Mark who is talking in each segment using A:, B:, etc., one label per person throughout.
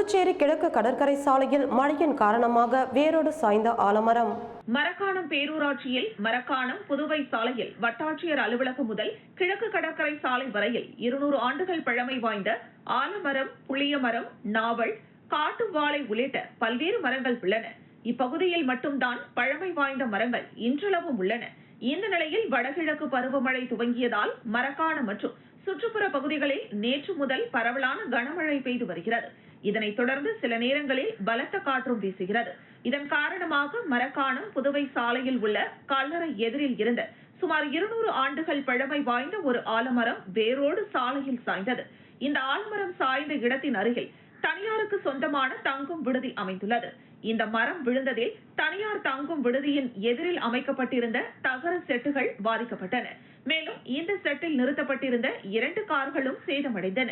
A: புதுச்சேரி கிழக்கு கடற்கரை சாலையில் மழையின் காரணமாக வேரோடு சாய்ந்த ஆலமரம்.
B: மரக்காணம் பேரூராட்சியில் மரக்காணம் புதுவை சாலையில் வட்டாட்சியர் அலுவலகம் முதல் கிழக்கு கடற்கரை சாலை வரையில் இருநூறு ஆண்டுகள் பழமை வாய்ந்த ஆலமரம் புளியமரம் நாவல் காட்டு வாழை உள்ளிட்ட பல்வேறு மரங்கள் உள்ளன. இப்பகுதியில் மட்டும்தான் பழமை வாய்ந்த மரங்கள் இன்றளவும் உள்ளன. இந்த நிலையில் வடகிழக்கு பருவமழை துவங்கியதால் மரக்காணம் மற்றும் சுற்றுப்புற பகுதிகளில் நேற்று முதல் பரவலான கனமழை பெய்து வருகிறது. இதனைத் தொடர்ந்து சில நேரங்களில் பலத்த காற்றும் வீசுகிறது. இதன் காரணமாக மரக்காணம் புதுவை சாலையில் உள்ள கல்லறை எதிரில் இருந்த சுமார் இருநூறு ஆண்டுகள் பழமை வாய்ந்த ஒரு ஆலமரம் வேரோடு சாலையில் சாய்ந்தது. இந்த ஆலமரம் சாய்ந்த இடத்தின் அருகில் தனியாருக்கு சொந்தமான தங்கும் விடுதி அமைந்துள்ளது. இந்த மரம் விழுந்ததில் தனியார் தங்கும் விடுதியின் எதிரில் அமைக்கப்பட்டிருந்த தகர செட்டுகள் பாதிக்கப்பட்டன. மேலும் இந்த செட்டில் நிறுத்தப்பட்டிருந்த இரண்டு கார்களும் சேதமடைந்தன.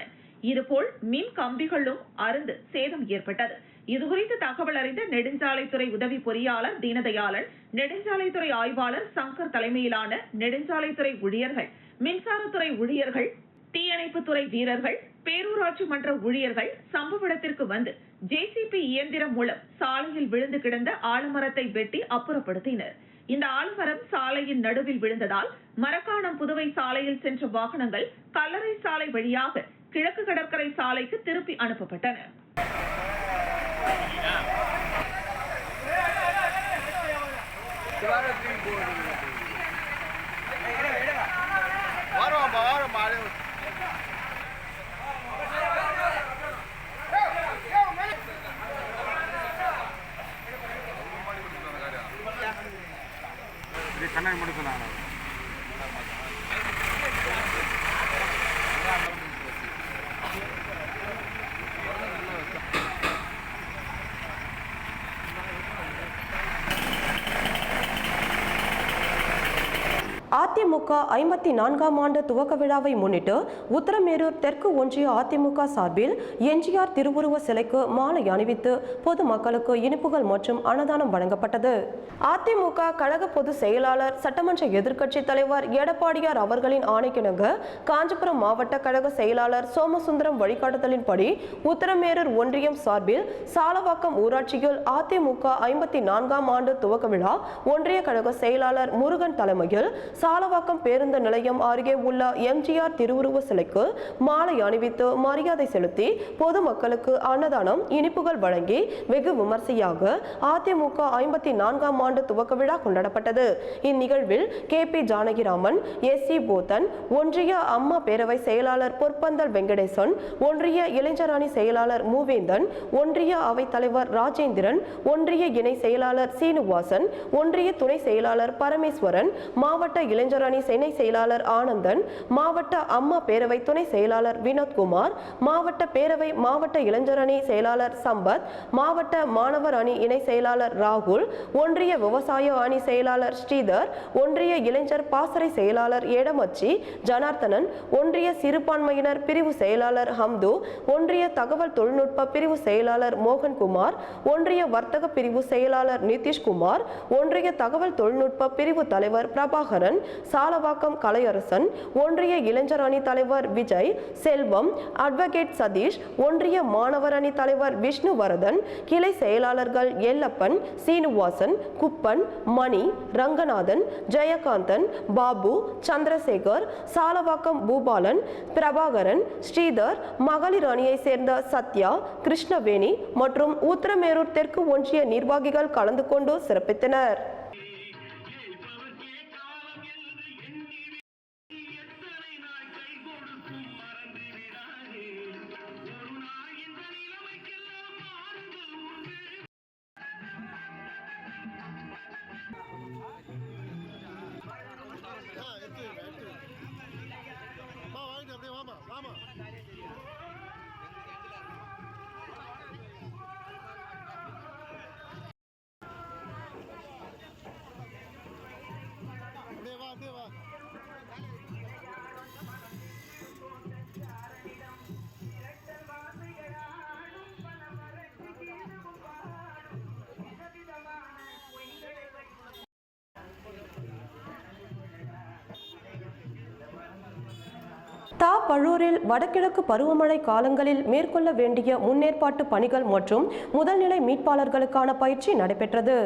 B: இதுபோல் மின் கம்பிகளும் அருந்து சேதம் ஏற்பட்டது. இதுகுறித்து தகவல் அறிந்த நெடுஞ்சாலைத்துறை உதவி பொறியாளர் தீனதயாளன் நெடுஞ்சாலைத்துறை ஆய்வாளர் சங்கர் தலைமையிலான நெடுஞ்சாலைத்துறை ஊழியர்கள் மின்சாரத்துறை ஊழியர்கள் தீயணைப்புத்துறை வீரர்கள் பேரூராட்சி மன்ற ஊழியர்கள் சம்பவ இடத்திற்கு வந்து ஜேசிபி இயந்திரம் மூலம் சாலையில் விழுந்து கிடந்த ஆலமரத்தை வெட்டி அப்புறப்படுத்தினர். இந்த ஆலமரம் சாலையின் நடுவில் விழுந்ததால் மரக்காணம் புதுவை சாலையில் சென்ற வாகனங்கள் கல்லறை சாலை வழியாக கிழக்கு கடற்கரை சாலைக்கு திருப்பி அனுப்பப்பட்டன.
C: வாரம் வாரம்மா
D: கண்ணாடி மட்டும் சொன்னாங்க.
A: அதிமுக ஐம்பத்தி நான்காம் ஆண்டு துவக்க விழாவை முன்னிட்டு உத்தரமேரூர் தெற்கு ஒன்றிய அதிமுக சார்பில் எம்ஜிஆர் திருவுருவ சிலைக்கு மாலை அணிவித்து பொதுமக்களுக்கு இனிப்புகள் மற்றும் அன்னதானம் வழங்கப்பட்டது. அதிமுக கழக பொதுச் செயலாளர் சட்டமன்ற எதிர்க்கட்சித் தலைவர் எடப்பாடியார் அவர்களின் ஆணைக்கிணங்க காஞ்சிபுரம் மாவட்ட கழக செயலாளர் சோமசுந்தரம் வழிகாட்டுதலின்படி உத்தரமேரூர் ஒன்றியம் சார்பில் சாலவாக்கம் ஊராட்சியில் அதிமுக ஐம்பத்தி நான்காம் ஆண்டு துவக்க விழா ஒன்றிய கழக செயலாளர் முருகன் தலைமையில் சால சாலவாக்கம் பேருந்து நிலையம் அருகே உள்ள எம்ஜிஆர் திருவுருவ சிலைக்கு மாலை அணிவித்து மரியாதை செலுத்தி பொதுமக்களுக்கு அன்னதானம் இனிப்புகள் வழங்கி வெகு விமர்சையாக அதிமுக ஐம்பத்தி நான்காம் ஆண்டு துவக்க விழா கொண்டாடப்பட்டது. இந்நிகழ்வில் K P Janakiraman S C Pothan ஒன்றிய அம்மா பேரவை செயலாளர் பொற்பந்தல் வெங்கடேசன் ஒன்றிய இளைஞரணி செயலாளர் மூவேந்தன் ஒன்றிய அவைத் தலைவர் ராஜேந்திரன் ஒன்றிய இணை செயலாளர் சீனிவாசன் ஒன்றிய துணை செயலாளர் பரமேஸ்வரன் மாவட்ட இளைஞர் அணி சென்னை செயலாளர் ஆனந்தன் மாவட்ட அம்மா பேரவை துணை செயலாளர் வினோத்குமார் மாவட்ட பேரவை மாவட்ட இளைஞர் அணி செயலாளர் சம்பத் மாவட்ட மாணவர் அணி இணை செயலாளர் ராகுல் ஒன்றிய விவசாய அணி செயலாளர் ஸ்ரீதர் ஒன்றிய இளைஞர் பாசறை செயலாளர் ஏடமச்சி ஜனார்த்தனன் ஒன்றிய சிறுபான்மையினர் பிரிவு செயலாளர் ஹம்து ஒன்றிய தகவல் தொழில்நுட்ப பிரிவு செயலாளர் மோகன்குமார் ஒன்றிய வர்த்தக பிரிவு செயலாளர் நிதிஷ்குமார் ஒன்றிய தகவல் தொழில்நுட்ப பிரிவு தலைவர் பிரபாகரன் சாலவாக்கம் கலையரசன் ஒன்றிய இளைஞர் அணி தலைவர் விஜய் செல்வம் அட்வொகேட் சதீஷ் ஒன்றிய மாணவர் அணி தலைவர் விஷ்ணுவரதன் கிளை செயலாளர்கள் எல்லப்பன் சீனிவாசன் குப்பன் மணி ரங்கநாதன் ஜெயகாந்தன் பாபு சந்திரசேகர் சாலவாக்கம் பூபாலன் பிரபாகரன் ஸ்ரீதர் மகளிர் அணியை சேர்ந்த சத்யா கிருஷ்ணவேணி மற்றும் உத்தரமேரூர் தெற்கு ஒன்றிய நிர்வாகிகள் கலந்து கொண்டு சிறப்பித்தனர். தா பழூரில் வடகிழக்கு பருவமழை காலங்களில் மேற்கொள்ள வேண்டிய முன்னேற்பாட்டு பணிகள் மற்றும் முதல்நிலை மீட்பாளர்களுக்கான பயிற்சி நடைபெற்றது.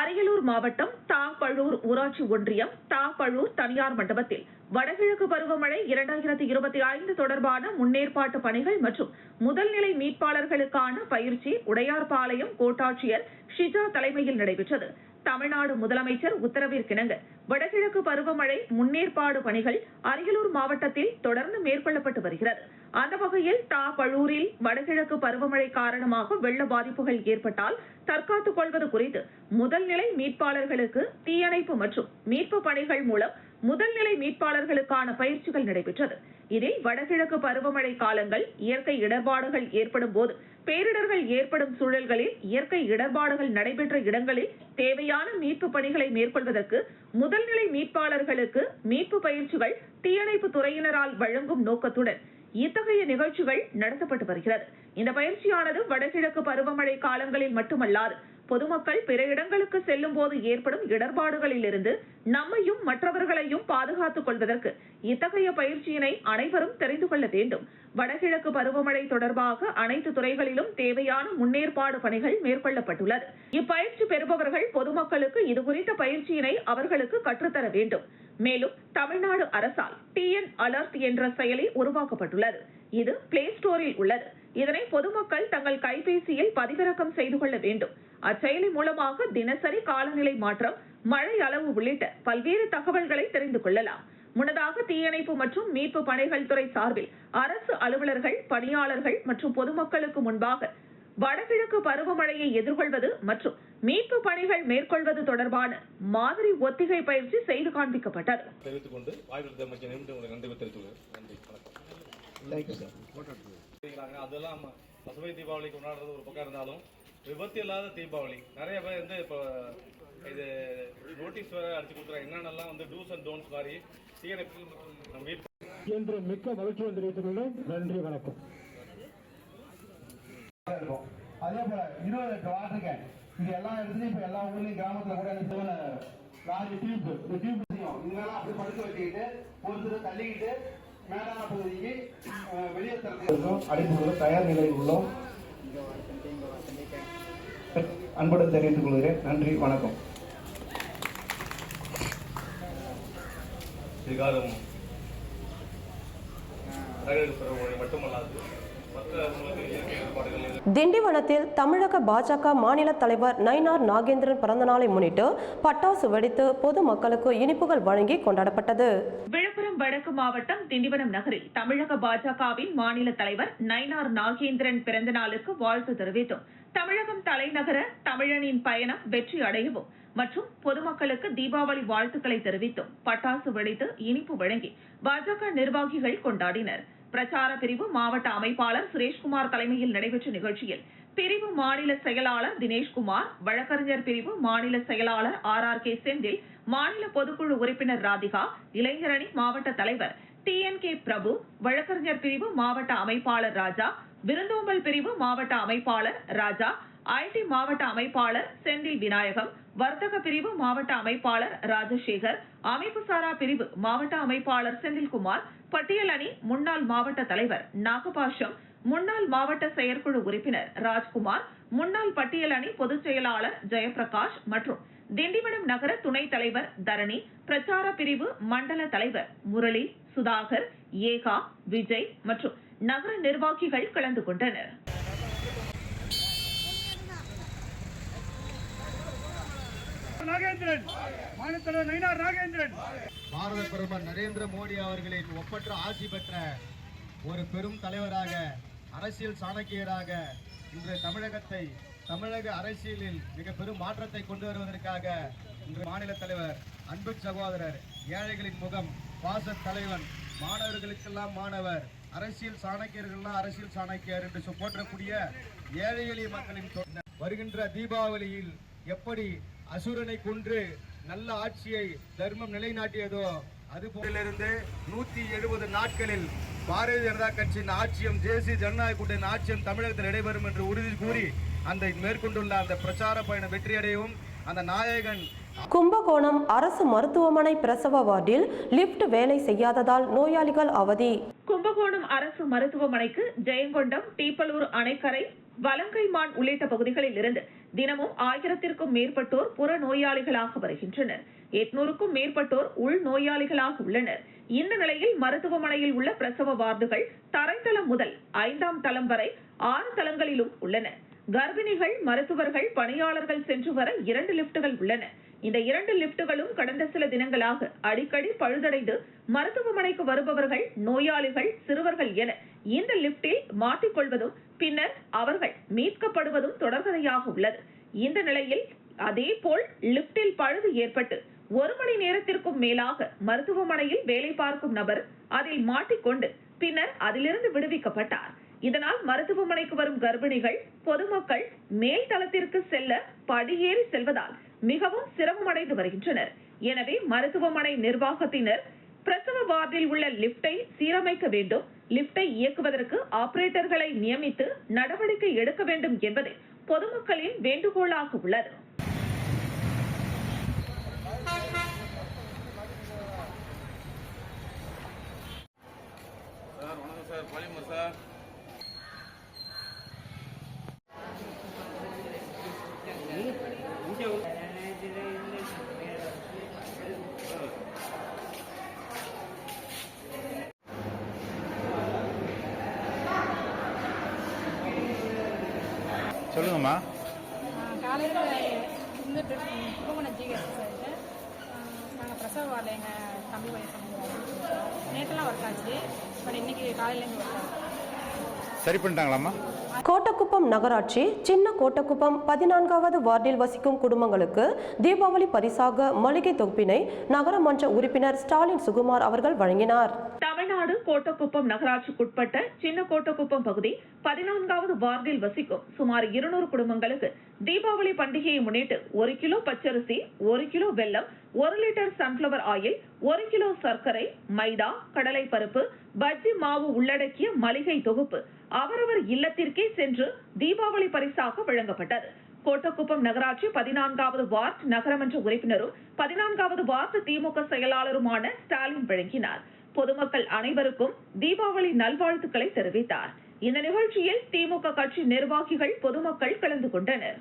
B: அரியலூர் மாவட்டம் தாப்பழூர் ஊராட்சி ஒன்றியம் தாப்பழூர் தனியார் மண்டபத்தில் வடகிழக்கு பருவமழை இரண்டாயிரத்தி இருபத்தி ஐந்து தொடர்பான முன்னேற்பாட்டு பணிகள் மற்றும் முதல்நிலை மீட்பாளர்களுக்கான பயிற்சி உடையார்பாளையம் கோட்டாட்சியர் ஷிஜா தலைமையில் நடைபெற்றது. தமிழ்நாடு முதலமைச்சர் உத்தரவிற்கிணங்க வடகிழக்கு பருவமழை முன்னேற்பாடு பணிகள் அரியலூர் மாவட்டத்தில் தொடர்ந்து மேற்கொள்ளப்பட்டு வருகிறது. அந்த வகையில் தா பழூரில் வடகிழக்கு பருவமழை காரணமாக வெள்ள பாதிப்புகள் ஏற்பட்டால் தற்காத்துக் கொள்வது குறித்து முதல்நிலை மீட்பாளர்களுக்கு தீயணைப்பு மற்றும் மீட்பு பணிகள் மூலம் முதல்நிலை மீட்பாளர்களுக்கான பயிற்சிகள் நடைபெற்றது. இதில் வடகிழக்கு பருவமழை காலங்கள் இயற்கை இடர்பாடுகள் ஏற்படும் போது பேரிடர்கள் ஏற்படும் சூழல்களில் இயற்கை இடர்பாடுகள் நடைபெற்ற இடங்களில் தேவையான மீட்பு பணிகளை மேற்கொள்வதற்கு முதல்நிலை மீட்பாளர்களுக்கு மீட்பு பயிற்சிகள் தீயணைப்பு துறையினரால் வழங்கும் நோக்கத்துடன் இத்தகைய நிகழ்ச்சிகள் நடத்தப்பட்டு வருகிறது. இந்த பயிற்சியானது வடகிழக்கு பருவமழை காலங்களில் மட்டுமல்லாது பொதுமக்கள் பிற இடங்களுக்கு செல்லும் போது ஏற்படும் இடர்பாடுகளிலிருந்து நம்மையும் மற்றவர்களையும் பாதுகாத்துக் கொள்வதற்கு இத்தகைய பயிற்சியினை அனைவரும் தெரிந்து கொள்ள வேண்டும். வடகிழக்கு பருவமழை தொடர்பாக அனைத்து துறைகளிலும் தேவையான முன்னேற்பாடு பணிகள் மேற்கொள்ளப்பட்டுள்ளது. இப்பயிற்சி பெறுபவர்கள் பொதுமக்களுக்கு இதுகுறித்த பயிற்சியினை அவர்களுக்கு கற்றுத்தர வேண்டும். மேலும் தமிழ்நாடு அரசால் டிஎன் அலர்ட் என்ற செயலி உருவாக்கப்பட்டுள்ளது. இது பிளே ஸ்டோரில் உள்ளது. இதனை பொதுமக்கள் தங்கள் கைபேசியில் பதிவிறக்கம் செய்து கொள்ள வேண்டும். அச்செயலி மூலமாக தினசரி காலநிலை மாற்றம் மழை அளவு உள்ளிட்ட பல்வேறு தகவல்களை தெரிந்து கொள்ளலாம். முன்னதாக தீயணைப்பு மற்றும் மீட்பு பணிகள் துறை சார்பில் அரசு அலுவலர்கள் பணியாளர்கள் மற்றும் பொதுமக்களுக்கு முன்பாக வடகிழக்கு பருவமழையை எதிர்கொள்வது மற்றும் மீட்பு பணிகள் மேற்கொள்வது தொடர்பான மாதிரி ஒத்திகை பயிற்சி செய்து காண்பிக்கப்பட்டது.
E: அதெல்லாம் பசுமை தீபாவளி கொண்டாடுறது ஒரு பக்கம் இருந்தாலும் விபத்து இல்லாத தீபாவளி. நிறைய பேர் வந்து இப்போ இது நோட்டீஸ் வேற அடிச்சு கொடுக்குறாங்க. என்னென்னலாம் வந்து டூஸ் அண்ட் டோன்ஸ் மாதிரி தீயணைப்பு நம்ம வீட்டு
F: என்று மிக்க மகிழ்ச்சியுடன் தெரிவித்துக் நன்றி வணக்கம்.
G: இருக்கும் அதே போல இருபது லிட்டர் வாட்டர் கேன் இது எல்லா இடத்துலயும் இப்ப எல்லா ஊர்லயும் கிராமத்துல கூட இந்த சிவன லாரி டியூப் இந்த டியூப் இதெல்லாம் அப்படி படுக்க வச்சுக்கிட்டு ஒருத்தர் தள்ளிக்கிட்டு மேலான பகுதிக்கு வெளியே தரத்துக்கு அடைப்புகளை தயார் நிலையில் உள்ளோம். அன்புடன் தெரிவித்துக் கொள்கிறேன். நன்றி வணக்கம்.
E: அதிகாரம் வடகிழக்கு மட்டுமல்லாது
A: திண்டிவனத்தில் தமிழக பாஜக மாநில தலைவர் நயினார் நாகேந்திரன் பிறந்தநாளை முன்னிட்டு பட்டாசு வெடித்து பொதுமக்களுக்கு இனிப்புகள் வழங்கி கொண்டாடப்பட்டது.
B: விழுப்புரம் வடக்கு மாவட்டம் திண்டிவனம் நகரில் தமிழக பாஜகவின் மாநில தலைவர் நயினார் நாகேந்திரன் பிறந்தநாளுக்கு வாழ்த்து தெரிவித்தும். தமிழகம் தலைநகர தமிழனின் பயணம் வெற்றி அடையவும் மற்றும் பொதுமக்களுக்கு தீபாவளி வாழ்த்துக்களை தெரிவித்தும். பட்டாசு வெடித்து இனிப்பு வழங்கி பாஜக நிர்வாகிகள் கொண்டாடினர். பிரச்சார பிரிவு மாவட்ட அமைப்பாளர் சுரேஷ்குமார் தலைமையில் நடைபெற்ற நிகழ்ச்சியில் பிரிவு மாநில செயலாளர் தினேஷ்குமார் வழக்கறிஞர் பிரிவு மாநில செயலாளர் ஆர் ஆர் கே செந்தில் மாநில பொதுக்குழு உறுப்பினர் ராதிகா இளைஞரணி மாவட்ட தலைவர் டி என் கே பிரபு வழக்கறிஞர் பிரிவு மாவட்ட அமைப்பாளர் ராஜா விருந்தோம்பல் பிரிவு மாவட்ட அமைப்பாளர் ராஜா ஐடி மாவட்ட அமைப்பாளர் செந்தில் விநாயகம் வர்த்தக பிரிவு மாவட்ட அமைப்பாளர் ராஜசேகர் அமைப்புசாரா பிரிவு மாவட்ட அமைப்பாளர் செந்தில்குமார் பட்டியல் அணி முன்னாள் மாவட்ட தலைவர் நாகபாஷம் முன்னாள் மாவட்ட செயற்குழு உறுப்பினர் ராஜ்குமார் முன்னாள் பட்டியல் அணி பொதுச் செயலாளர் ஜெயபிரகாஷ் மற்றும் திண்டிவனம் நகர துணைத் தலைவர் தரணி பிரச்சார பிரிவு மண்டல தலைவர் முரளி சுதாகர் ஏகா விஜய் மற்றும் நகர நிர்வாகிகள் கலந்து கொண்டனர்.
C: நாகேந்திரன். நயினார் நாகேந்திரன்.
G: பாரத பிரதமர் நரேந்திர மோடி அவர்களின் ஒப்பற்ற ஆசி பெற்ற ஒரு பெரும் தலைவராக அரசியல் சாணக்கியராக இன்று தமிழகத்தை தமிழக அரசியலில் மிக பெரும் மாற்றத்தை கொண்டு வருவதற்காக இன்று மாநில தலைவர் அன்பு சகோதரர் ஏழைகளின் முகம் பாச தலைவன் மாணவர்களுக்கெல்லாம் மாணவர் அரசியல் சாணக்கியர்கள்லாம் அரசியல் சாணக்கியர் என்று சொ- போற்றக்கூடிய ஏழை எளிய மக்களின் வருகின்ற தீபாவளியில் எப்படி அசுரனை கொன்று நல்ல ஆட்சியை தர்மம் நிலைநாட்டியதோ அதுபோலிருந்து நூத்தி எழுபது நாட்களில் பாரதிய ஜனதா கட்சியின் ஆட்சியும் தேசிய ஜனநாயக கூட்டணியின் ஆட்சியும் தமிழகத்தில் நடைபெறும் என்று உறுதி கூறி அந்த மேற்கொண்டுள்ள அந்த பிரச்சார பயணம் வெற்றியடையவும் அந்த நாயகன்
A: கும்பகோணம் அரசு மருத்துவமனை பிரசவ வார்டில் லிஃப்ட் வேலை செய்யாததால் நோயாளிகள் அவதி.
B: கும்பகோணம் அரசு மருத்துவமனைக்கு ஜெயங்கொண்டம் தீப்பலூர் அணைக்கரை வலங்கைமான் உள்ளிட்ட பகுதிகளில் இருந்து தினமும் ஆயிரத்திற்கும் மேற்பட்டோர் புற நோயாளிகளாக வருகின்றனர். எட்நூறுக்கும் மேற்பட்டோர் உள் நோயாளிகளாக உள்ளனர். இந்த நிலையில் மருத்துவமனையில் உள்ள பிரசவ வார்டுகள் தரைத்தளம் முதல் ஐந்தாம் தளம் வரை ஆறு தளங்களிலும் உள்ளன. கர்ப்பிணிகள் மருத்துவர்கள் பணியாளர்கள் சென்று வர இரண்டு லிப்டுகள் உள்ளன. இந்த இரண்டு லிப்டுகளும் கடந்த சில தினங்களாக அடிக்கடி பழுதடைந்து மருத்துவமனைக்கு வருபவர்கள் நோயாளிகள் சிறுவர்கள் என இந்த லிப்டில் மாட்டிக்கொள்வதும் பின்னர் அவர்கள் மீட்கப்படுவதும் தொடர்கதையாக உள்ளது. இந்த நிலையில் அதேபோல் லிப்டில் பழுது ஏற்பட்டு ஒரு மணி நேரத்திற்கும் மேலாக மருத்துவமனையில் வேலை பார்க்கும் நபர் அதில் மாட்டிக்கொண்டு பின்னர் அதிலிருந்து விடுவிக்கப்பட்டார். இதனால் மருத்துவமனைக்கு வரும் கர்ப்பிணிகள் பொதுமக்கள் மேல் தளத்திற்கு செல்ல படியேறி செல்வதால் மிகவும் சிரமமடைந்து வருகின்றனர். எனவே மருத்துவமனை நிர்வாகத்தினர் பிரசவ வார்டில் உள்ள லிப்டை சீரமைக்க வேண்டும். லிப்டை இயக்குவதற்கு ஆபரேட்டர்களை நியமித்து நடவடிக்கை எடுக்க வேண்டும் என்பது பொதுமக்களின் வேண்டுகோளாக உள்ளது.
D: சார் வணக்கம் சார் பாலிமர் சார் சொல்லுங்கம்மா.
H: காலையில் இந்த கும்பகோணம் ஜிஹெச் சார் நாங்கள் பிரசவ வார்டில் எங்கள் தம்பி வயசு நேற்றுலாம் ஒர்க் ஆச்சு. பட் இன்னைக்கு காலையிலேருந்து ஒர்க் ஆச்சு
D: சரி பண்ணிட்டாங்களாம்மா?
A: கோட்டக்குப்பம் நகராட்சி சின்ன கோட்டக்குப்பம் பதினான்காவது வார்டில் வசிக்கும் குடும்பங்களுக்கு தீபாவளி பரிசாக மளிகை தொகுப்பினை நகரமன்ற உறுப்பினர் ஸ்டாலின் சுகுமார் அவர்கள் வழங்கினார்.
B: தமிழ்நாடு கோட்டக்குப்பம் நகராட்சிக்குட்பட்ட சின்ன கோட்டக்குப்பம் பகுதி பதினான்காவது வார்டில் வசிக்கும் சுமார் இருநூறு குடும்பங்களுக்கு தீபாவளி பண்டிகையை முன்னிட்டு ஒரு கிலோ பச்சரிசி ஒரு கிலோ வெல்லம் ஒரு லிட்டர் சன்ஃபிளவர் ஆயில் ஒரு கிலோ சர்க்கரை மைதா கடலை பருப்பு பஜ்ஜி மாவு உள்ளடக்கிய மளிகை தொகுப்பு அவரவர் இல்லத்திற்கே சென்று தீபாவளி பரிசாக வழங்கப்பட்டது. கோட்டக்குப்பம் நகராட்சி பதினான்காவது வார்டு நகரமன்ற உறுப்பினரும் பதினான்காவது வார்டு திமுக செயலாளருமான ஸ்டாலின் வழங்கினார். பொதுமக்கள் அனைவருக்கும் தீபாவளி நல்வாழ்த்துக்களை தெரிவித்தார். இந்த நிகழ்ச்சியில் திமுக கட்சி நிர்வாகிகள் பொதுமக்கள் கலந்து கொண்டனர்.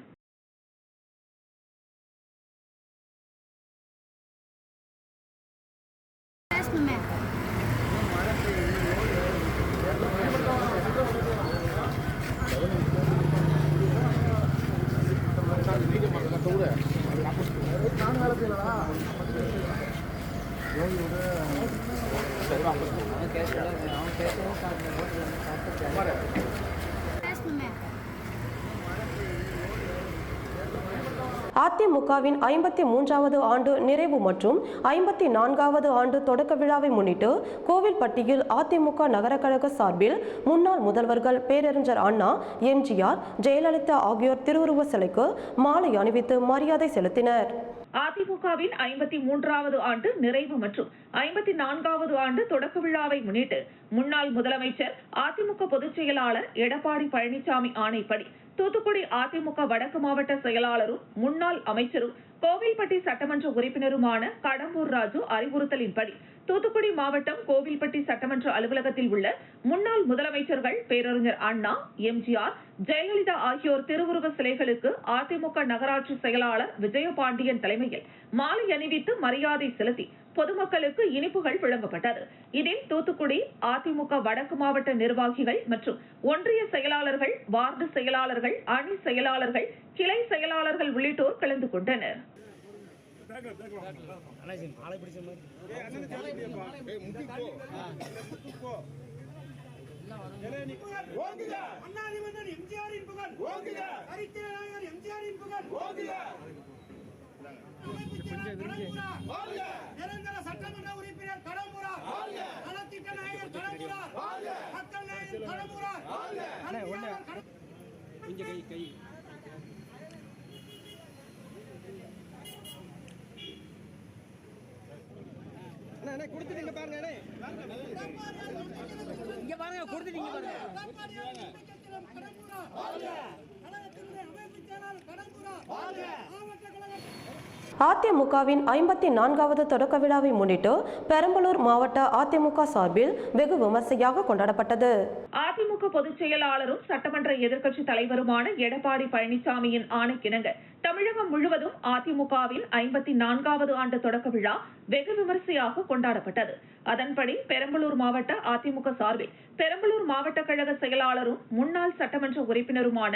A: திமுகவின் ஐம்பத்தி மூன்றாவது ஆண்டு நிறைவு மற்றும் ஐம்பத்தி நான்காவது ஆண்டு தொடக்க விழாவை முன்னிட்டு கோவில்பட்டியில் அதிமுக நகர கழக சார்பில் முன்னாள் முதல்வர்கள் பேரறிஞர் அண்ணா எம்ஜிஆர் ஜெயலலிதா ஆகியோர் திருவுருவ சிலைக்கு மாலை அணிவித்து மரியாதை செலுத்தினர்.
B: அதிமுகவின் ஐம்பத்தி மூன்றாவது ஆண்டு நிறைவு மற்றும் ஐம்பத்தி நான்காவது ஆண்டு தொடக்க விழாவை முன்னிட்டு முன்னாள் முதலமைச்சர் அதிமுக பொதுச் செயலாளர் எடப்பாடி பழனிசாமி ஆணைப்படி தூத்துக்குடி அதிமுக வடக்கு மாவட்ட செயலாளரும் முன்னாள் அமைச்சரும் கோவில்பட்டி சட்டமன்ற உறுப்பினருமான கடம்பூர் ராஜு அறிவுறுத்தலின்படி தூத்துக்குடி மாவட்டம் கோவில்பட்டி சட்டமன்ற அலுவலகத்தில் உள்ள முன்னாள் முதலமைச்சர்கள் பேரறிஞர் அண்ணா எம்ஜிஆர் ஜெயலலிதா ஆகியோர் திருவுருவ சிலைகளுக்கு அதிமுக நகராட்சி செயலாளர் விஜயபாண்டியன் தலைமையில் மாலை அணிவித்து மரியாதை செலுத்தி பொதுமக்களுக்கு இனிப்புகள் வழங்கப்பட்டது. இதில் தூத்துக்குடி அதிமுக வடக்கு மாவட்ட நிர்வாகிகள் மற்றும் ஒன்றிய செயலாளர்கள் வார்டு செயலாளர்கள் அணி செயலாளர்கள் கிளை செயலாளர்கள் உள்ளிட்டோர் கலந்து கொண்டனர்.
C: அண்ணாதிபதி எம்ஜிஆரின் புகழ் சரித்திர நாயகர் எம்ஜிஆரின் புகழ் அமைப்புச் நிரந்தர சட்டமன்ற உறுப்பினர் நலத்திட்ட நாயகர் மக்கள் நாயகர் கடம்பூரா கல்வியாளர் கடம்பூரா. கடம்பூரா. கழகத்தினுடைய அமைப்புச் செயலாளர் கடம்பூரா. மாவட்ட கழக
A: அதிமுகவின் ஐம்பத்தி நான்காவது தொடக்க விழாவை முன்னிட்டு பெரம்பலூர் மாவட்ட அதிமுக சார்பில் வெகு விமர்சையாக கொண்டாடப்பட்டது.
B: அதிமுக பொதுச் செயலாளரும் சட்டமன்ற எதிர்க்கட்சி தலைவருமான எடப்பாடி பழனிசாமியின் ஆணைக்கிணங்க தமிழகம் முழுவதும் அதிமுகவின் ஐம்பத்தி நான்காவது ஆண்டு தொடக்க விழா வெகு விமரிசையாக கொண்டாடப்பட்டது. அதன்படி பெரம்பலூர் மாவட்ட அதிமுக சார்பில் பெரம்பலூர் மாவட்ட கழக செயலாளரும் முன்னாள் சட்டமன்ற உறுப்பினருமான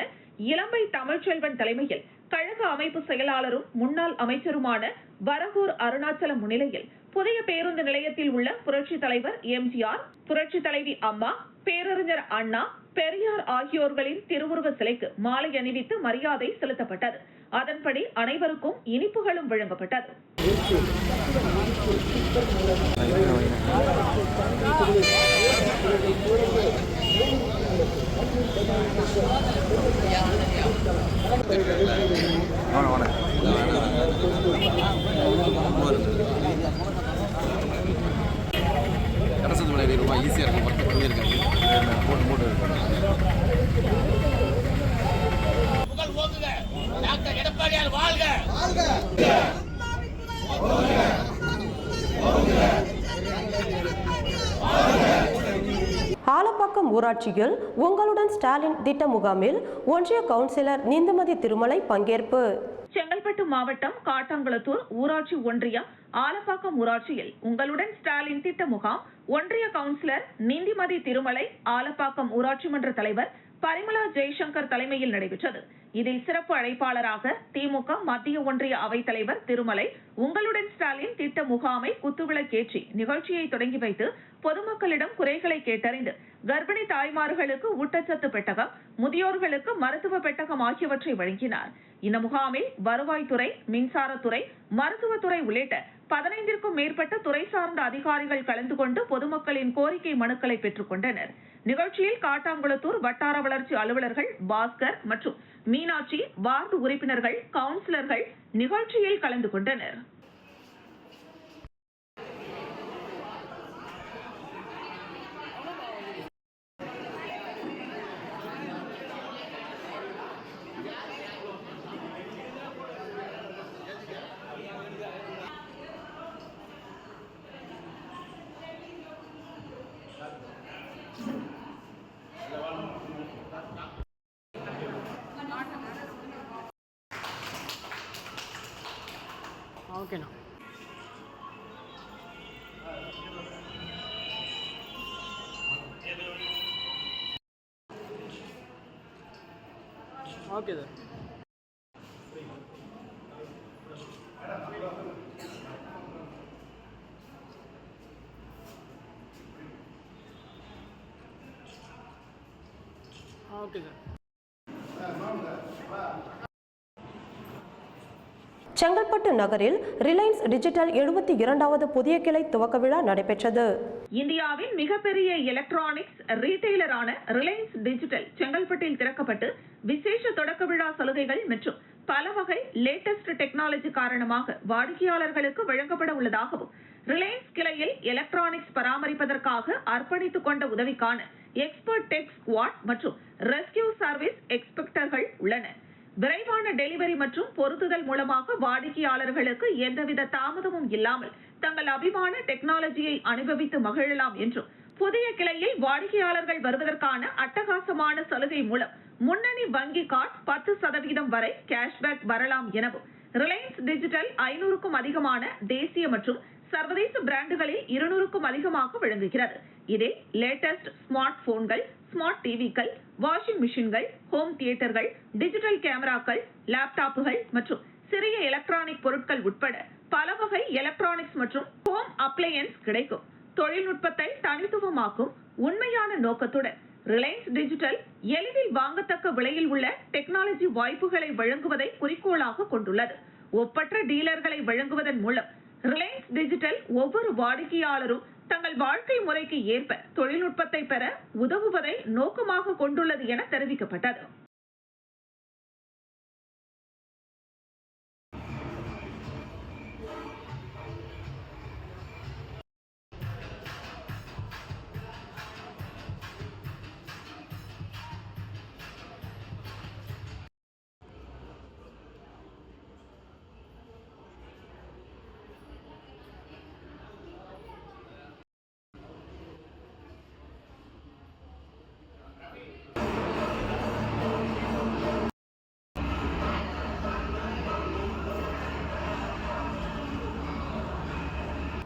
B: இளம்பை தமிழ்ச்செல்வன் தலைமையில் கழக அமைப்பு செயலாளரும் முன்னாள் அமைச்சருமான வரகூர் அருணாச்சலம் முன்னிலையில் புதிய பேருந்து நிலையத்தில் உள்ள புரட்சி தலைவர் எம்ஜிஆர் புரட்சி தலைவி அம்மா பேரறிஞர் அண்ணா பெரியார் ஆகியோர்களின் திருவுருவ சிலைக்கு மாலை அணிவித்து மரியாதை செலுத்தப்பட்டது. அதன்படி அனைவருக்கும் இனிப்புகளும் வழங்கப்பட்டது
I: அரசு மலை ரொம்ப ஈஸியாக இருக்கும் ஒர்க் பண்ணியிருக்காங்க போட்டு போட்டு
C: புகழ் ஓங்குக டாக்டர் எடப்பாடியார் வாழ்க
A: ஆலப்பாக்கம் ஊராட்சியில் உங்களுடன் ஸ்டாலின் திட்ட முகாமில் ஒன்றிய கவுன்சிலர் நீந்தமதி திருமலை பங்கேற்பு.
B: செங்கல்பட்டு மாவட்டம் காட்டாங்குளத்தூர் ஊராட்சி ஒன்றியம் ஆலப்பாக்கம் ஊராட்சியில் உங்களுடன் ஸ்டாலின் திட்ட முகாம் ஒன்றிய கவுன்சிலர் நிந்திமதி திருமலை ஆலப்பாக்கம் ஊராட்சி மன்ற தலைவர் பரிமளா ஜெய்சங்கர் தலைமையில் நடைபெற்றது. இதில் சிறப்பு அழைப்பாளராக திமுக மத்திய ஒன்றிய அவைத் தலைவர் திருமலை உங்களுடன் ஸ்டாலின் திட்ட முகாமை குத்துவிளக்கேற்றி நிகழ்ச்சியை தொடங்கி வைத்து பொதுமக்களிடம் குறைகளை கேட்டறிந்து கர்ப்பிணி தாய்மார்களுக்கு ஊட்டச்சத்து பெட்டகம் முதியோர்களுக்கு மருத்துவ பெட்டகம் ஆகியவற்றை வழங்கினார். இந்த முகாமில் வருவாய்த்துறை மின்சாரத்துறை மருத்துவத்துறை உள்ளிட்ட பதினைந்திற்கும் மேற்பட்ட துறை சார்ந்த அதிகாரிகள் கலந்து கொண்டு பொதுமக்களின் கோரிக்கை மனுக்களை பெற்றுக் கொண்டனர். நிகழ்ச்சியில் காட்டாங்குளத்தூர் வட்டார வளர்ச்சி அலுவலர்கள் பாஸ்கர் மற்றும் மீனாட்சி வார்டு உறுப்பினர்கள் கவுன்சிலர்கள் நிகழ்ச்சியில் கலந்து கொண்டனர்.
J: Okay sir. Okay sir.
A: Chengalpattu நகரில் ரிலையன்ஸ் டிஜிட்டல் எழுபத்தி இரண்டாவது புதிய கிளை துவக்க விழா நடைபெற்றது.
B: இந்தியாவின் மிகப்பெரிய எலக்ட்ரானிக்ஸ் ரீட்டைலரான ரிலையன்ஸ் டிஜிட்டல் செங்கல்பட்டில் திறக்கப்பட்டு விசேஷ தொடக்க விழா சலுகைகள் மற்றும் பல வகை லேட்டஸ்ட் டெக்னாலஜி காரணமாக வாடிக்கையாளர்களுக்கு வழங்கப்பட உள்ளதாகவும் ரிலையன்ஸ் கிளையில் எலக்ட்ரானிக்ஸ் பராமரிப்பதற்காக அர்ப்பணித்துக் கொண்ட உதவிக்கான எக்ஸ்பர்ட் டெக் ஸ்குவாட் மற்றும் ரெஸ்கியூ சர்வீஸ் எக்ஸ்பெக்டர்கள் உள்ளன. விரைவான டெலிவரி மற்றும் பொருத்துதல் மூலமாக வாடிக்கையாளர்களுக்கு எந்தவித தாமதமும் இல்லாமல் தங்கள் அபிமான டெக்னாலஜியை அனுபவித்து மகிழலாம் என்றும் புதிய கிளையில் வாடிக்கையாளர்கள் வருவதற்கான அட்டகாசமான சலுகை மூலம் முன்னணி வங்கி கார்டு பத்து சதவீதம் வரை கேஷ்பேக் வரலாம் எனவும் ரிலையன்ஸ் டிஜிட்டல் ஐநூறுக்கும் அதிகமான தேசிய மற்றும் சர்வதேச பிராண்டுகளில் இருநூறுக்கும் அதிகமாக வழங்குகிறது இதில் லேட்டஸ்ட் ஸ்மார்ட் போன்கள் ஸ்மார்ட் டிவிக்கள் வாஷிங் மிஷின்கள் ஹோம் தியேட்டர்கள் டிஜிட்டல் கேமராக்கள் லேப்டாப்புகள் மற்றும் சிறிய எலக்ட்ரானிக் பொருட்கள் உட்பட பல வகை எலக்ட்ரானிக்ஸ் மற்றும் ஹோம் அப்ளையன்ஸ் கிடைக்கும். தொழில்நுட்பத்தை தனித்துவமாக்கும் உண்மையான நோக்கத்துடன் ரிலையன்ஸ் டிஜிட்டல் எளிதில் வாங்கத்தக்க விலையில் உள்ள டெக்னாலஜி வாய்ப்புகளை வழங்குவதை குறிக்கோளாக கொண்டுள்ளது. ஒப்பற்ற டீலர்களை வழங்குவதன் மூலம் ரிலையன்ஸ் டிஜிட்டல் ஒவ்வொரு வாடிக்கையாளரும் தங்கள் வாழ்க்கை முறைக்கு ஏற்ப தொழில்நுட்பத்தை பெற உதவுவதை நோக்கமாக கொண்டுள்ளது என தெரிவிக்கப்பட்டது.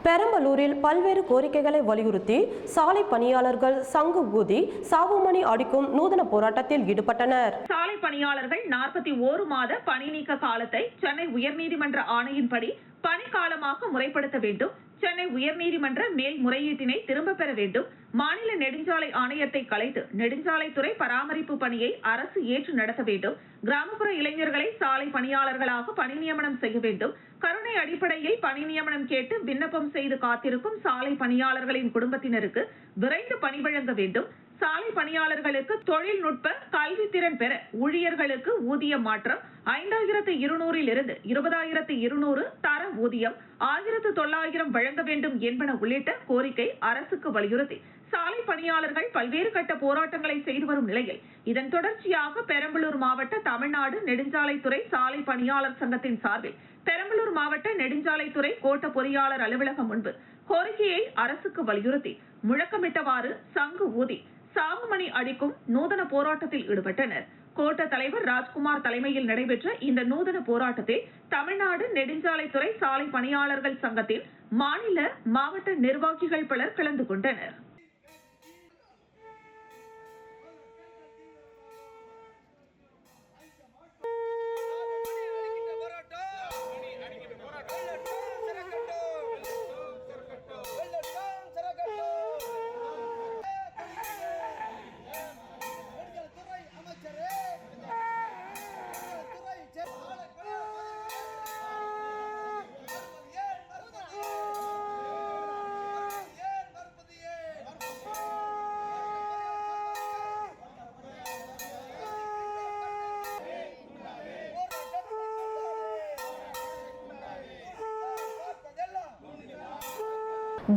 A: பெரம்பலூரில் பல்வேறு கோரிக்கைகளை வலியுறுத்தி சாலை பணியாளர்கள் சங்கு ஊதி சாவுமணி அடிக்கும் நூதன போராட்டத்தில் ஈடுபட்டனர்.
B: சாலை பணியாளர்கள் நாற்பத்தி ஓரு மாத பணி நீக்க காலத்தை சென்னை உயர்நீதிமன்ற ஆணையின்படி பணிக்காலமாக முறைப்படுத்த வேண்டும். சென்னை உயர்நீதிமன்ற மேல்முறையீட்டினை திரும்ப பெற வேண்டும். மாநில நெடுஞ்சாலை ஆணையத்தை கலைத்து நெடுஞ்சாலைத்துறை பராமரிப்பு பணியை அரசு ஏற்று நடத்த வேண்டும். கிராமப்புற இளைஞர்களை சாலை பணியாளர்களாக பணி நியமனம் செய்ய வேண்டும். கருணை அடிப்படையில் பணி நியமனம் கேட்டு விண்ணப்பம் செய்து காத்திருக்கும் சாலை பணியாளர்களின் குடும்பத்தினருக்கு விரைந்து பணி வழங்க வேண்டும். சாலை பணியாளர்களுக்கு தொழில்நுட்ப கல்வி திறன் பெற ஊழியர்களுக்கு ஊதிய மாற்றம் ஐந்தாயிரத்து இருநூறில் இருந்து இருபதாயிரத்து இருநூறு தர ஊதியம் ஆயிரத்து தொள்ளாயிரம் வழங்க வேண்டும் என்பன உள்ளிட்ட கோரிக்கை அரசுக்கு வலியுறுத்தி சாலை பணியாளர்கள் பல்வேறு கட்ட போராட்டங்களை செய்து வரும் நிலையில் இதன் தொடர்ச்சியாக பெரம்பலூர் மாவட்ட தமிழ்நாடு நெடுஞ்சாலைத்துறை சாலை பணியாளர் சங்கத்தின் சார்பில் பெரம்பலூர் மாவட்ட நெடுஞ்சாலைத்துறை கோட்ட பொறியாளர் அலுவலகம் முன்பு கோரிக்கையை அரசுக்கு வலியுறுத்தி முழக்கமிட்டவாறு சங்கு ஊதி சாகுமணி அடிக்கும் நூதன போராட்டத்தில் ஈடுபட்டனர். கோட்ட தலைவர் ராஜ்குமார் தலைமையில் நடைபெற்ற இந்த நூதன போராட்டத்தில் தமிழ்நாடு நெடுஞ்சாலைத்துறை சாலை பணியாளர்கள் சங்கத்தின் மாநில மாவட்ட நிர்வாகிகள் பலர் கலந்து கொண்டனர்.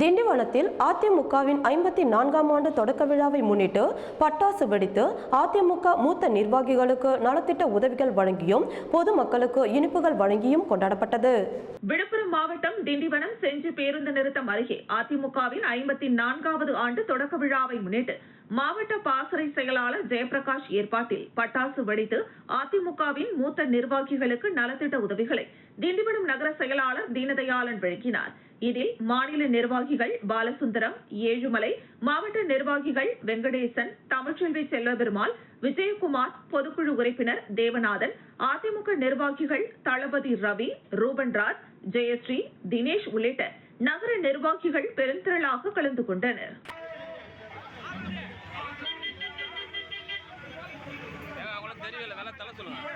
A: திண்டிவனத்தில் அதிமுகவின் ஐம்பத்தி நான்காம் ஆண்டு தொடக்க விழாவை முன்னிட்டு பட்டாசு வெடித்து அதிமுக மூத்த நிர்வாகிகளுக்கு நலத்திட்ட உதவிகள் வழங்கியும் பொதுமக்களுக்கு இனிப்புகள் வழங்கியும் கொண்டாடப்பட்டது.
B: விழுப்புரம் மாவட்டம் திண்டிவனம் செஞ்சி பேருந்து நிறுத்தம் அருகே அதிமுகவின் ஐம்பத்தி நான்காவது ஆண்டு தொடக்க விழாவை முன்னிட்டு மாவட்ட பாசறை செயலாளர் ஜெயபிரகாஷ் ஏற்பாட்டில் பட்டாசு வெடித்து அதிமுகவின் மூத்த நிர்வாகிகளுக்கு நலத்திட்ட உதவிகளை திண்டிவனம் நகர செயலாளர் தீனதயாளன் வழங்கினார். இதில் மாநில நிர்வாகிகள் பாலசுந்தரம் ஏழுமலை மாவட்ட நிர்வாகிகள் வெங்கடேசன் தமிழ்ச்செல்வி செல்வபெருமாள் விஜயகுமார் பொதுக்குழு உறுப்பினர் தேவநாதன் அதிமுக நிர்வாகிகள் தளபதி ரவி ரூபன்ராஜ் ஜெயஸ்ரீ தினேஷ் உள்ளிட்ட நகர நிர்வாகிகள் பெருந்திரளாக கலந்து கொண்டனர்.
I: தெரியல வேலை தலை சொல்லுங்க.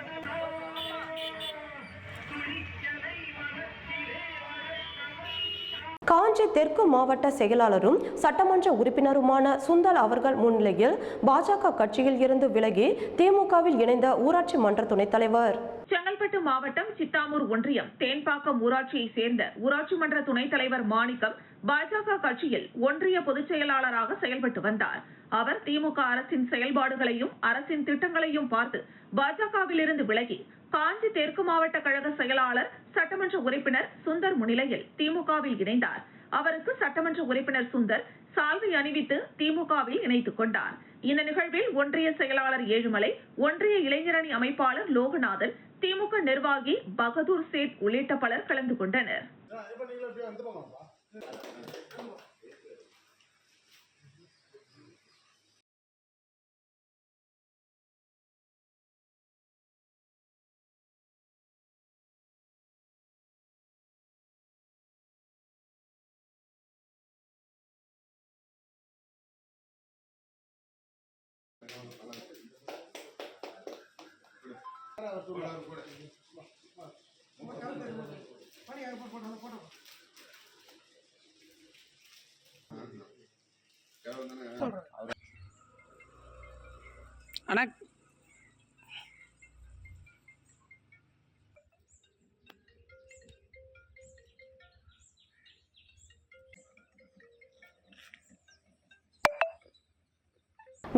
A: காஞ்சி தெற்கு மாவட்ட செயலாளரும் சட்டமன்ற உறுப்பினருமான சுந்தல் அவர்கள் முன்னிலையில் பாஜக கட்சியில் இருந்து விலகி திமுகவில் இணைந்த ஊராட்சி மன்ற துணைத் தலைவர்.
B: செங்கல்பட்டு மாவட்டம் சித்தாமூர் ஒன்றியம் தேன்பாக்கம் ஊராட்சியை சேர்ந்த ஊராட்சி மன்ற துணைத் தலைவர் மாணிக்கம் பாஜக கட்சியில் ஒன்றிய பொதுச் செயலாளராக செயல்பட்டு வந்தார். அவர் திமுக அரசின் செயல்பாடுகளையும் அரசின் திட்டங்களையும் பார்த்து பாஜகவிலிருந்து விலகி காஞ்சி தெற்கு மாவட்ட கழக செயலாளர் சட்டமன்ற உறுப்பினர் சுந்தர் முன்னிலையில் திமுகவில் இணைந்தார். அவருக்கு சட்டமன்ற உறுப்பினர் சுந்தர் சால்வை அணிவித்து திமுகவில் இணைத்துக் கொண்டார். இந்த நிகழ்வில் ஒன்றிய செயலாளர் ஏழுமலை ஒன்றிய இளைஞரணி அமைப்பாளர் லோகநாதன் திமுக நிர்வாகி பகதூர் சேட் உள்ளிட்ட பலர் கலந்து கொண்டனர்.
J: அண்ணா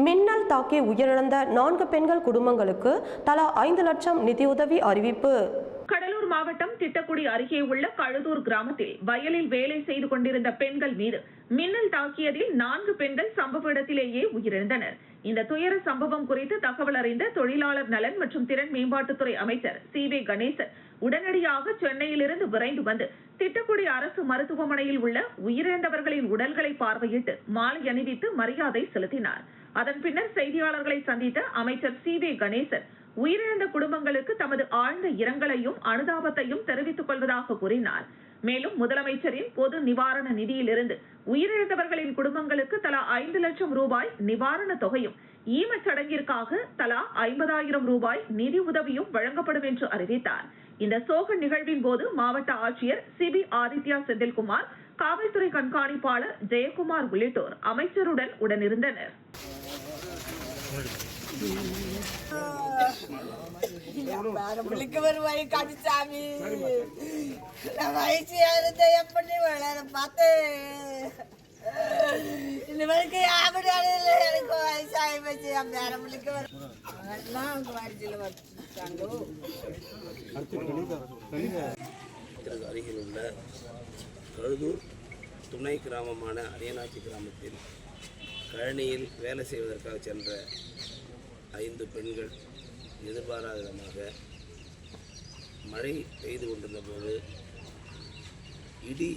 A: மின்னல் தாக்கி உயிரிழந்த நான்கு பெண்கள் குடும்பங்களுக்கு தலா ஐந்து லட்சம் நிதியுதவி அறிவிப்பு.
B: கடலூர் மாவட்டம் திட்டக்குடி அருகே உள்ள கழுதூர் கிராமத்தில் வயலில் வேலை செய்து கொண்டிருந்த பெண்கள் மீது மின்னல் தாக்கியதில் நான்கு பெண்கள் சம்பவ இடத்திலேயே உயிரிழந்தனர். இந்த துயர சம்பவம் குறித்து தகவல் அறிந்த தொழிலாளர் நலன் மற்றும் திறன் மேம்பாட்டுத்துறை அமைச்சர் சி வே கணேசன் உடனடியாக சென்னையிலிருந்து விரைந்து வந்து திட்டக்குடி அரசு மருத்துவமனையில் உள்ள உயிரிழந்தவர்களின் உடல்களை பார்வையிட்டு மாலை அணிவித்து மரியாதை செலுத்தினார். அதன் பின்னர் செய்தியாளர்களை சந்தித்த அமைச்சர் சி வே கணேசன் உயிரிழந்த குடும்பங்களுக்கு தமது ஆழ்ந்த இரங்கலையும் அனுதாபத்தையும் தெரிவித்துக் கொள்வதாக கூறினார். மேலும் முதலமைச்சரின் பொது நிவாரண நிதியிலிருந்து உயிரிழந்தவர்களின் குடும்பங்களுக்கு தலா ஐந்து லட்சம் ரூபாய் நிவாரண தொகையும் ஈமச் சடங்கிற்காக தலா ஐம்பதாயிரம் ரூபாய் நிதி உதவியும் வழங்கப்படும் என்று அறிவித்தார். இந்த சோக நிகழ்வின் போது மாவட்ட ஆட்சியர் சிபி ஆதித்யா செந்தில்குமார் காவல்துறை கண்காணிப்பாளர் ஜெயக்குமார் உள்ளிட்டோர் அமைச்சருடன் உடனிருந்தனர்.
J: நம்மளுக்கு ஒரு வழி கடிச்சாமி நான் வயசியா இருந்த எப்படி வளர பார்த்து. இந்த வரைக்கும் யாபடியால எனக்கு வயசாகி போச்சு அந்த நம்மளுக்கு எல்லாம் அவங்க வயசில் வச்சுட்டாங்க.
K: இதற்கு அருகில் உள்ள கழுதூர் துணை கிராமமான அரியநாச்சி கிராமத்தில் கழனியில் வேலை செய்வதற்காக சென்ற ஐந்து பெண்கள் எதிர்பாராத விதமாக மழை பெய்து கொண்டிருந்த போது இடி